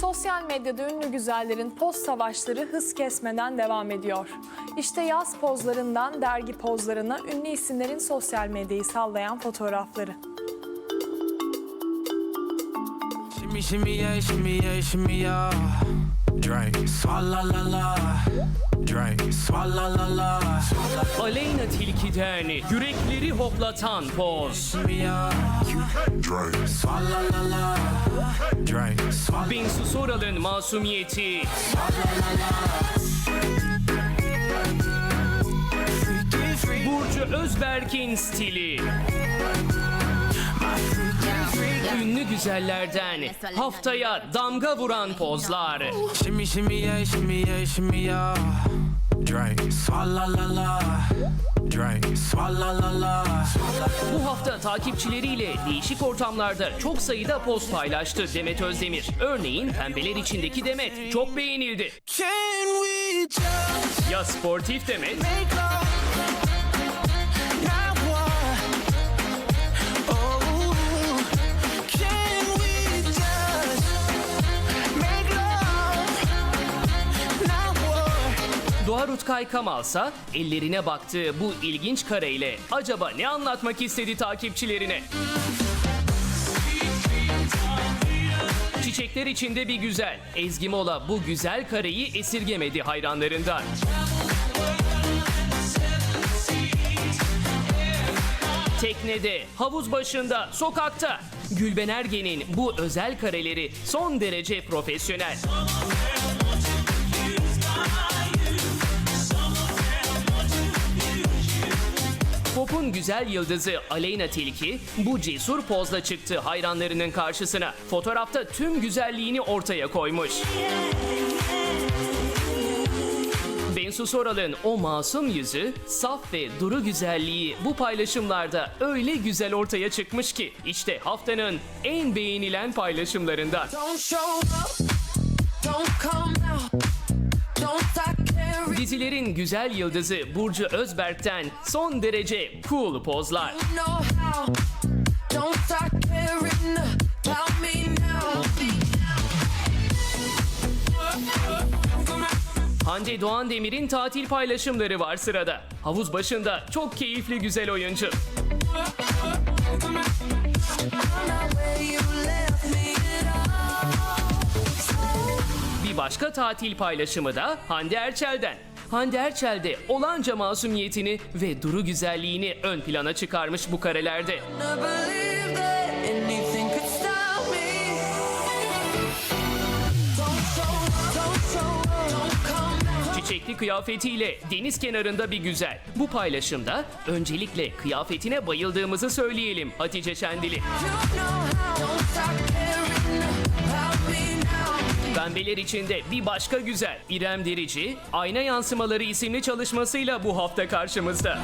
Sosyal medyada ünlü güzellerin poz savaşları hız kesmeden devam ediyor. İşte yaz pozlarından dergi pozlarına ünlü isimlerin sosyal medyayı sallayan fotoğrafları. Shimmy, shimmy, yeah, shimmy, yeah, shimmy, yeah. Drink. Aleyna Tilki'den yürekleri hoplatan poz. Bensu Soral'ın masumiyeti. Burcu Özberk'in stili. Güzellerden haftaya damga vuran pozlar. Shimmy, shimmy, yeah, shimmy, yeah, shimmy, yeah. Drink, swalla la la. Drink, swalla la la. Bu hafta takipçileriyle değişik ortamlarda çok sayıda poz paylaştı Demet Özdemir. Örneğin pembeler içindeki Demet çok beğenildi. Can we just Ya sportif Demet make love? What? Doğa Rutkay Kamalsa ellerine baktığı bu ilginç kareyle acaba ne anlatmak istedi takipçilerine? Çiçekler içinde bir güzel. Ezgi Mola bu güzel kareyi esirgemedi hayranlarından. Teknede, havuz başında, sokakta. Gülben Ergen'in bu özel kareleri son derece profesyonel. Pop'un güzel yıldızı Aleyna Tilki bu cesur pozla çıktı hayranlarının karşısına. Fotoğrafta tüm güzelliğini ortaya koymuş. Bensu Soral'ın o masum yüzü, saf ve duru güzelliği bu paylaşımlarda öyle güzel ortaya çıkmış ki işte haftanın en beğenilen paylaşımlarından. Don't show up, Dizilerin güzel yıldızı Burcu Özberk'ten son derece cool pozlar. Hande Doğan Demir'in tatil paylaşımları var sırada. Havuz başında çok keyifli güzel oyuncu. Bir başka tatil paylaşımı da Hande Erçel'den. Hande Erçel de olanca masumiyetini ve duru güzelliğini ön plana çıkarmış bu karelerde. Çiçekli kıyafetiyle deniz kenarında bir güzel. Bu paylaşımda öncelikle kıyafetine bayıldığımızı söyleyelim Hatice Şendili. You know Pembeler içinde bir başka güzel İrem Derici, Ayna Yansımaları isimli çalışmasıyla bu hafta karşımızda.